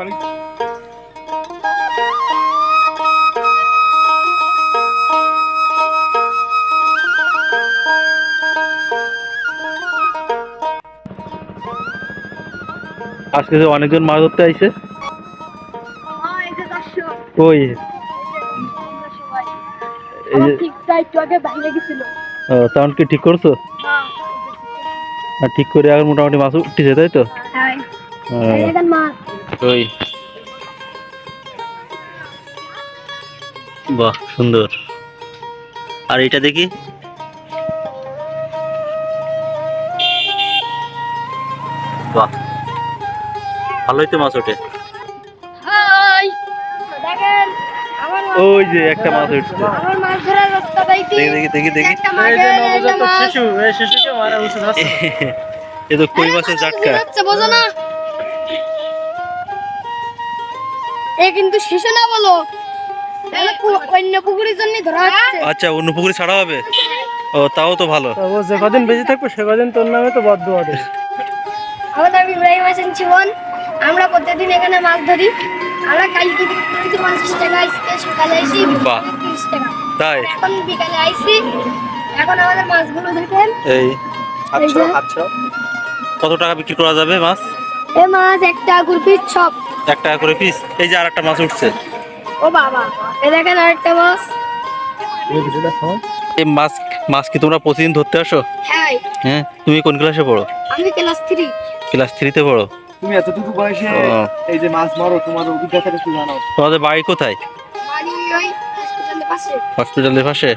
বাড়ি। আজকে যে অনেকজন মাছ ধরতে আইছে। হ্যাঁ, এই যে দর্শক, ওই এই যে আমরা সবাই। এই যে তখন কি ঠিক করছ? হ্যাঁ, আর ঠিক করে এখন মোটামুটি মাছ উঠতেছে তাই তো? হ্যাঁ। মাছ। ওই। বাহ সুন্দর। আর এটা দেখি? বাহ। ভালোই তো মাছ ওঠে। ওই যে একটা মাছ উঠছে। দেখি। দেখি দেখি দেখি এ তো কই মাছের জাটকা? বোঝো না? এ কিন্তু শিশু না বলো। অন্য পুকুরের জন্য ধরা হচ্ছে। আচ্ছা অন্য পুকুরে ছাড়া হবে? ও তাও তো ভালো। ও যে কদিন বেঁচে থাকব সে কদিন তোর নামে তো বদ্ধ হবে আমাদের নাম ইব্রাহিম হাসান জীবন। আমরা প্রতিদিন এখানে মাছ ধরি। আমরা কালকে বিক্রি পঞ্চাশ টাকা আজকে সকালে বাহ। তিরিশ টাকা। তাই? এখন বিকালে আইসি। এখন আমাদের মাছগুলো দেখেন এই এই যে। কত টাকা বিক্রি করা যাবে মাছ? এ মাছ একটা গুরপিস সব। এক টাকা করে পিস এই যে আর একটা মাছ উঠছে। ও বাবা এ দেখেন আরেকটা মাছ। এই মাছ মাছ কি তোমরা প্রতিদিন ধরতে আসো? হ্যাঁ। হ্যাঁ তুমি কোন ক্লাসে পড়ো? আমি ক্লাস থ্রি ক্লাস থ্রিতে পড়ো? তুমি এতটুকু বয়সে এই যে মাছ মারো তোমার অভিজ্ঞতাটা একটু জানাও। তোমাদের বাড়ি কোথায়? বাড়ি ওই হসপিটালের পাশে। হসপিটালের পাশে?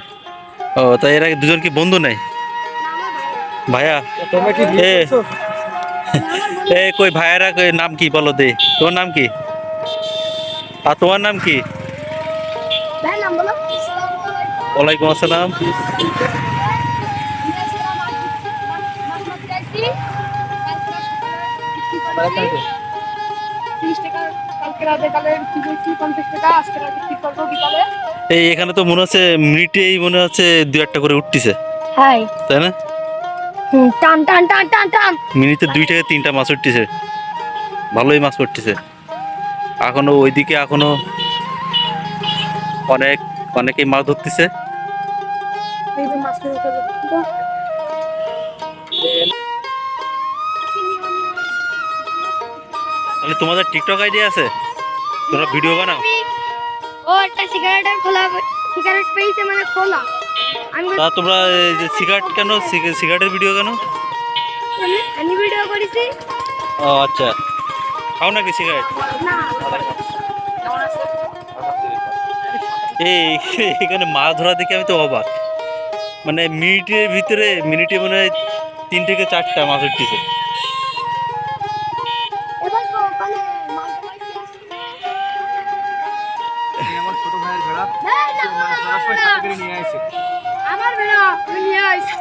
ও তাই এর আগে দুজন কি বন্ধু নেই? ভাইয়া। তোমরা কি কই ভাইয়েরা কই নাম কি বলো দে। তোমার নাম কি? আর তোমার নাম কি? ওয়ালাইকুম আসসালাম। এই এখানে তো মনে হচ্ছে মিনিটেই মনে হচ্ছে দু একটা করে উঠতেছে। তাই না? টান টান টান টান টান। মিনিটে দুই থেকে তিনটা মাছ উঠতেছে। ভালোই মাছ পড়তেছে। এখনও ওইদিকে এখনও অনেক অনেকেই মাছ ধরতেছে। তাহলে তোমাদের টিকটক আইডিয়া আছে? তোমরা ভিডিও বানাও। ও একটা সিগারেটের খোলা সিগারেট পেয়েছে মানে খোলা। তা তোমরা এই যে সিগারেট কেন? সিগ- সিগারেটের ভিডিও কেন? আমি- ভিডিও করেছি। ও আচ্ছা। খাও নাকি সিগারেট? এই এখানে মাছ ধরা দেখে আমি তো অবাক। মানে মিনিটের ভিতরে মিনিটে মনে তিন থেকে চারটা মাছ উঠতেছে। নিয়ে আসে আমার বেড়া নিয়ে আমার-